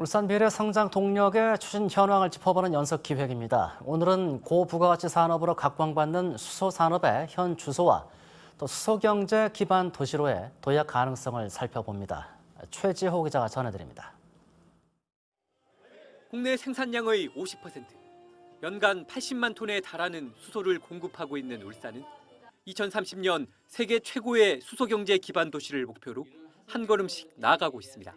울산 미래 성장 동력의 추진 현황을 짚어보는 연석 기획입니다. 오늘은 고부가가치 산업으로 각광받는 수소 산업의 현 주소와 또 수소 경제 기반 도시로의 도약 가능성을 살펴봅니다. 최지호 기자가 전해드립니다. 국내 생산량의 50%, 연간 80만 톤에 달하는 수소를 공급하고 있는 울산은 2030년 세계 최고의 수소 경제 기반 도시를 목표로 한 걸음씩 나아가고 있습니다.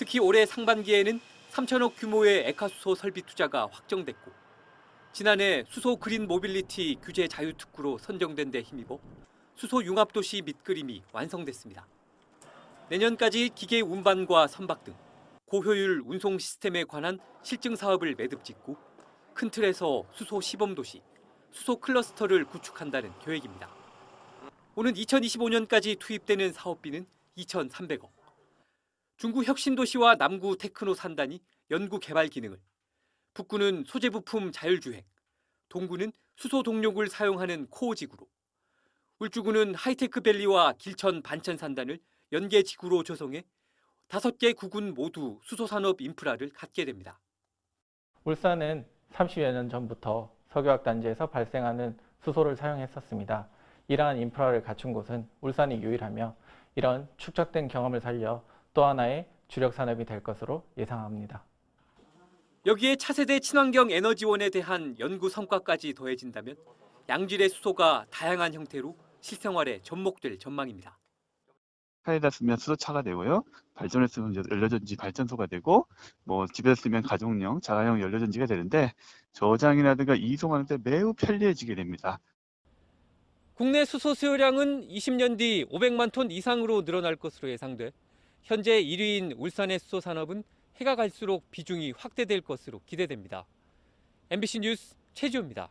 특히 올해 상반기에는 3천억 규모의 액화수소 설비 투자가 확정됐고 지난해 수소 그린 모빌리티 규제 자유 특구로 선정된 데 힘입어 수소 융합 도시 밑그림이 완성됐습니다. 내년까지 기계 운반과 선박 등 고효율 운송 시스템에 관한 실증 사업을 매듭 짓고 큰 틀에서 수소 시범 도시, 수소 클러스터를 구축한다는 계획입니다. 오는 2025년까지 투입되는 사업비는 2,300억. 중구 혁신도시와 남구 테크노 산단이 연구 개발 기능을, 북구는 소재 부품 자율주행, 동구는 수소 동력을 사용하는 코어 지구로, 울주구는 하이테크 밸리와 길천 반천 산단을 연계 지구로 조성해 다섯 개 구군 모두 수소 산업 인프라를 갖게 됩니다. 울산은 30여 년 전부터 석유화학 단지에서 발생하는 수소를 사용했었습니다. 이러한 인프라를 갖춘 곳은 울산이 유일하며 이런 축적된 경험을 살려 또 하나의 주력 산업이 될 것으로 예상합니다. 여기에 차세대 친환경 에너지원에 대한 연구 성과까지 더해진다면 양질의 수소가 다양한 형태로 실생활에 접목될 전망입니다. 차에다 쓰면 수소차가 되고요. 발전에 쓰면 연료전지 발전소가 되고 뭐 집에서 쓰면 가정용 자가용 연료전지가 되는데 저장이라든가 이송하는 데 매우 편리해지게 됩니다. 국내 수소 수요량은 20년 뒤 500만 톤 이상으로 늘어날 것으로 예상돼 현재 1위인 울산의 수소 산업은 해가 갈수록 비중이 확대될 것으로 기대됩니다. MBC 뉴스 최지호입니다.